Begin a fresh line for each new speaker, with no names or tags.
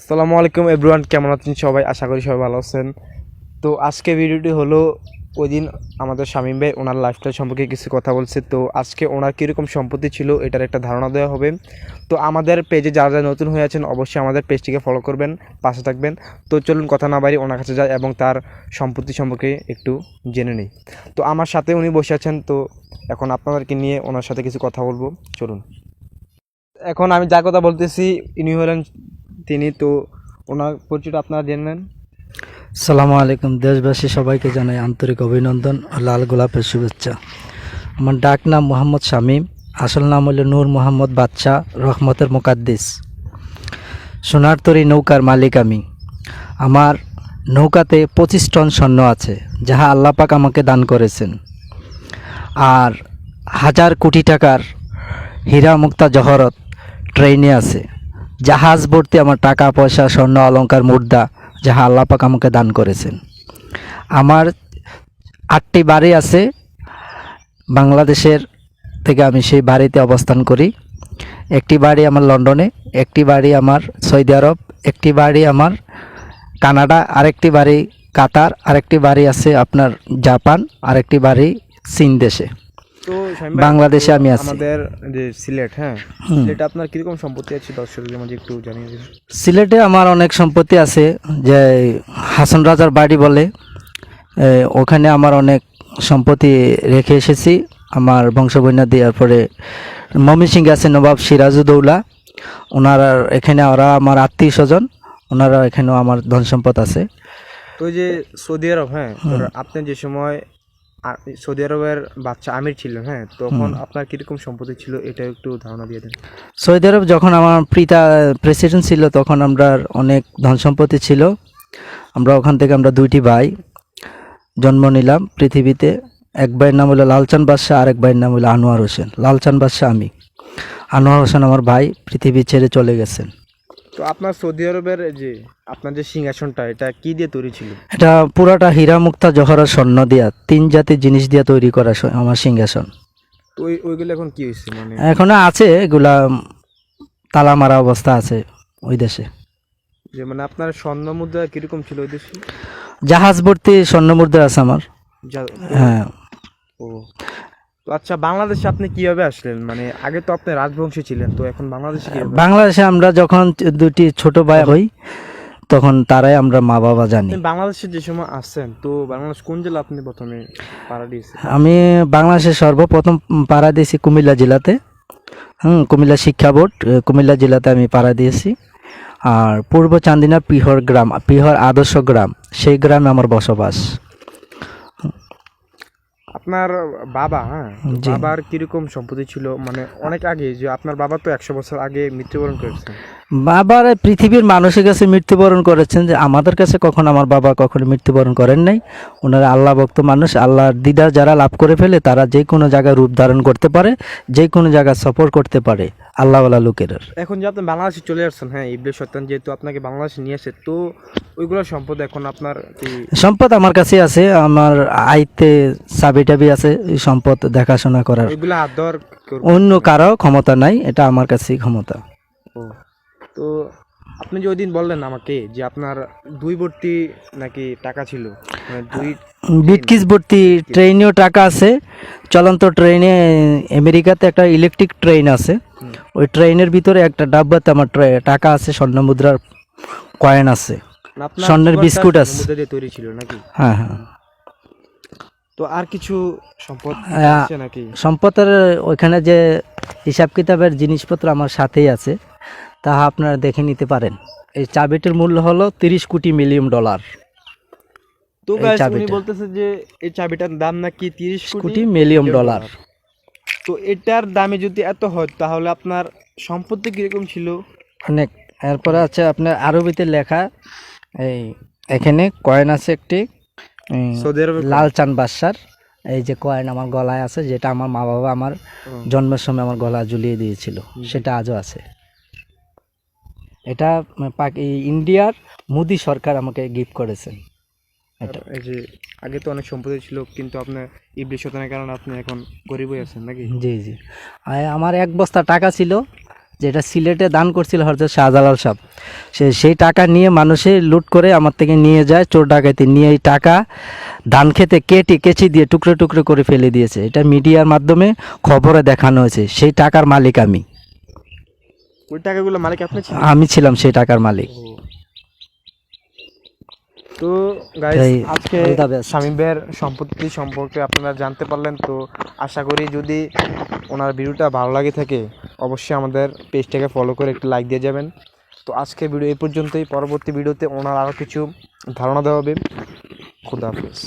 আসসালামু আলাইকুম এভরিওয়ান, কেমন আছেন সবাই? আশা করি সবাই ভালো আছেন। তো আজকে ভিডিওটি হলো ওই দিন আমাদের শামীম ভাই ওনার লাইফস্টাইল সম্পর্কে কিছু কথা বলছে। তো আজকে ওনার কীরকম সম্পত্তি ছিল এটার একটা ধারণা দেওয়া হবে। তো আমাদের পেজে যারা যারা নতুন হয়ে আছেন, অবশ্যই আমাদের পেজটিকে ফলো করবেন, পাশে থাকবেন। তো চলুন কথা না বাড়ি ওনার কাছে যায় এবং তার সম্পত্তি সম্পর্কে একটু জেনে নিই। তো আমার সাথে উনি বসে আছেন, তো এখন আপনাদেরকে নিয়ে ওনার সাথে কিছু কথা বলব। চলুন। এখন আমি যা কথা বলতেছি, ইনি হলেন তিনি তো ওনার পরিচয়টা আপনারা জেনে
সালামু আলাইকুম, দেশবাসী সবাইকে জানাই আন্তরিক অভিনন্দন ও লাল গোলাপের শুভেচ্ছা। আমার ডাক নাম মোহাম্মদ শামীম, আসল নাম হলো নূর মোহাম্মদ বাদশাহ রহমতের মোকাদ্দিস। সোনার তরী নৌকার মালিক আমি। আমার নৌকাতে পঁচিশ টন স্বর্ণ আছে, যাহা আল্লাপাক আমাকে দান করেছেন। আর হাজার কোটি টাকার হীরা মুক্তা জহরত ট্রেনে আছে। জাহাজ ভর্তি আমার টাকা, পয়সা, স্বর্ণ অলঙ্কার মুদ্রা, যাহা আল্লাপাক আমাকে দান করেছেন। আমার আটটি বাড়ি আছে, বাংলাদেশের থেকে আমি সেই বাড়িতে অবস্থান করি। একটি বাড়ি আমার লন্ডনে, একটি বাড়ি আমার সৌদি আরব, একটি বাড়ি আমার কানাডা, আরেকটি বাড়ি কাতার, আরেকটি বাড়ি আছে আপনার জাপান, আরেকটি বাড়ি চীন দেশে।
তো
বাংলাদেশে আমি আছি।
আমাদের যে সিলেট হ্যাঁ। সিলেটে আপনার কীরকম সম্পত্তি আছে দর্শকদের মাঝে একটু জানিয়ে দিন?
সিলেটে আমার অনেক সম্পত্তি আছে যে হাসন রাজার বাড়ি বলে। ওখানে আমার অনেক সম্পত্তি রেখে এসেছি। আমার বংশবন্যা দেওয়ার পরে ময়মনসিংহে আছে নবাব সিরাজউদ্দৌলা ওনারা এখানে ওরা আমার আত্মীয় স্বজন ওনারা এখানেও আমার ধন সম্পদ আছে।
তো যে সৌদি আরব হ্যাঁ? আপনি যে সময় সৌদি আরবের বাচ্চা আমির ছিলেন হ্যাঁ? তখন আপনার কীরকম সম্পত্তি ছিল? এটা একটু ধারণা দিয়ে দেন।
সৌদি আরব যখন আমার পিতা প্রেসিডেন্ট ছিল তখন আমরা অনেক ধন সম্পত্তি ছিল। আমরা ওখান থেকে আমরা দুইটি ভাই জন্ম নিলাম পৃথিবীতে। এক ভাইয়ের নাম হলো লালচান বাদশাহ আর এক ভাইয়ের নাম হলো আনোয়ার হোসেন। লালচান বাদশাহ আমি। আনোয়ার হোসেন আমার ভাই পৃথিবী ছেড়ে চলে গেছেন।
তো আপনার সৌদি আরবের যে আপনার যে সিংহাসনটা এটা কি দিয়ে তৈরি ছিল?
এটা পুরাটা হীরা মুক্তা জহরত স্বর্ণ দিয়া তিন জাতির জিনিস দিয়া তৈরি করা স- আমার সিংহাসন।
তো ওই ওইগুলো এখন কি হয়েছে মানে?
এখনও আছে এগুলা তালা মারা অবস্থা আছে ওই দেশে।
যে মানে আপনার স্বর্ণ মুদ্রা কীরকম ছিল ওই দেশে?
জাহাজ ভর্তি স্বর্ণ মুদ্রা আছে আমার।
যা-
হ্যাঁ।
ও। তো আচ্ছা বাংলাদেশে আপনি কীভাবে আসলেন? মানে আগে তো আপনি রাজবংশী ছিলেন তো এখন বাংলাদেশে
বাংলাদেশে আমরা যখন দুটি ছোট ভাই হই তখন তারাই আমরা মা বাবা জানি।
বাংলাদেশে যে সময় আসছেন তো বাংলাদেশ কোন জেলা আপনি প্রথমে পাড়া দিয়েছেন?
আমি বাংলাদেশের সর্বপ্রথম পাড়া দিয়েছি কুমিল্লা জেলাতে। হুম কুমিল্লা শিক্ষা বোর্ড কুমিল্লা জেলাতে আমি পাড়া দিয়েছি। আর পূর্ব চান্দিনা পিহর গ্রাম পিহর আদর্শ গ্রাম সেই গ্রামে আমার বসবাস।
আপনার বাবা হ্যাঁ? বাবার কীরকম সম্পত্তি ছিল? মানে অনেক আগে যে আপনার বাবা তো একশো বছর আগে মৃত্যুবরণ করেছেন
বাবার পৃথিবীর মানুষের কাছে মৃত্যুবরণ করেছেন যে আমাদের কাছে কখন আমার বাবা কখনো মৃত্যুবরণ করেন নাই? ওনারা আল্লাহ ভক্ত মানুষ আল্লাহর দিদার যারা লাভ করে ফেলে তারা যে কোনো জায়গায় রূপ ধারণ করতে পারে যে কোনো জায়গায় সফর করতে পারে আল্লাহওয়ালা লোকের
এখন যে আপনি বাংলাদেশে চলে আসছেন হ্যাঁ ইবলিশ সত্তান যেহেতু আপনাকে বাংলাদেশে নিয়ে আসে তো ওইগুলো সম্পদ এখন আপনার
সম্পদ আমার কাছে আছে আমার আইতে চাবি টাবি আছে এই সম্পদ দেখাশোনা করার। অন্য কারও ক্ষমতা নাই এটা আমার কাছেই ক্ষমতা।
ও। তো আপনি যে ওই দিন বললেন আমাকে যে আপনার দুই ভর্তি নাকি টাকা ছিল মানে দুই
বিটকিস ভর্তি ট্রেনেও টাকা আছে চলন্ত ট্রেনে আমেরিকাতে একটা ইলেকট্রিক ট্রেন আছে। ওই ট্রেনের ভিতরে একটা ডাব্বাতে আমার টাকা আছে স্বর্ণ মুদ্রার কয়েন আছে।
মানে
স্বর্ণের বিস্কুট আছে।
তৈরি ছিল নাকি?
হ্যাঁ হ্যাঁ।
তো আর কিছু সম্পদ নাকি?
সম্পদের ওইখানে যে হিসাব কিতাবের জিনিসপত্র আমার সাথেই আছে। তাহা আপনারা দেখে নিতে পারেন। এই চাবিটির মূল্য হলো তিরিশ কোটি মিলিয়ন ডলার।
তো
এই
উনি বলতেছে যে এই চাবিটার দাম নাকি তিরিশ
কোটি
কোটি
মিলিয়ন ডলার।
তো এটার দামে যদি এত হয় তাহলে আপনার সম্পত্তি কীরকম ছিল?
অনেক। এরপরে আছে আপনার আরবিতে লেখা এই এখানে কয়েন আছে একটি লাল চান বাদশার। এই যে কয়েন আমার গলায় আছে যেটা আমার মা বাবা আমার জন্মের সময় আমার গলা ঝুলিয়ে দিয়েছিল। সেটা আজও আছে। এটা ইন্ডিয়ার মোদি সরকার আমাকে গিফট করেছেন এটা।
এই যে আগে তো অনেক সম্পদ ছিল কিন্তু আপনার ইবলিশ শতানের কারণে আপনি এখন গরিবই আছেন নাকি?
জি জি। আর আমার এক বস্তা টাকা ছিল যেটা সিলেটে দান করছিল হরজত শাহজালাল সাহেব। সে সেই টাকা নিয়ে মানুষে লুট করে আমার থেকে নিয়ে যায় চোর ডাকাতি নিয়ে এই টাকা ধান খেতে কেটে কেচি দিয়ে টুকরো টুকরো করে ফেলে দিয়েছে। এটা মিডিয়ার মাধ্যমে খবরে দেখানো হয়েছে সেই টাকার মালিক আমি।
ওই টাকাগুলো মালিক আপনি ছিলেন?
আমি ছিলাম সেই টাকার মালিক।
তো গাইস আজকে শামীম ভাইয়ের সম্পত্তি সম্পর্কে আপনারা জানতে পারলেন তো আশা করি যদি ওনার ভিডিওটা ভালো লাগে থাকে অবশ্যই আমাদের পেজটাকে ফলো করে একটু লাইক দিয়ে যাবেন। তো আজকে ভিডিও এই পর্যন্তই। পরবর্তী ভিডিওতে ওনার আরও কিছু ধারণা দেওয়া হবে। খুদা হাফিজ।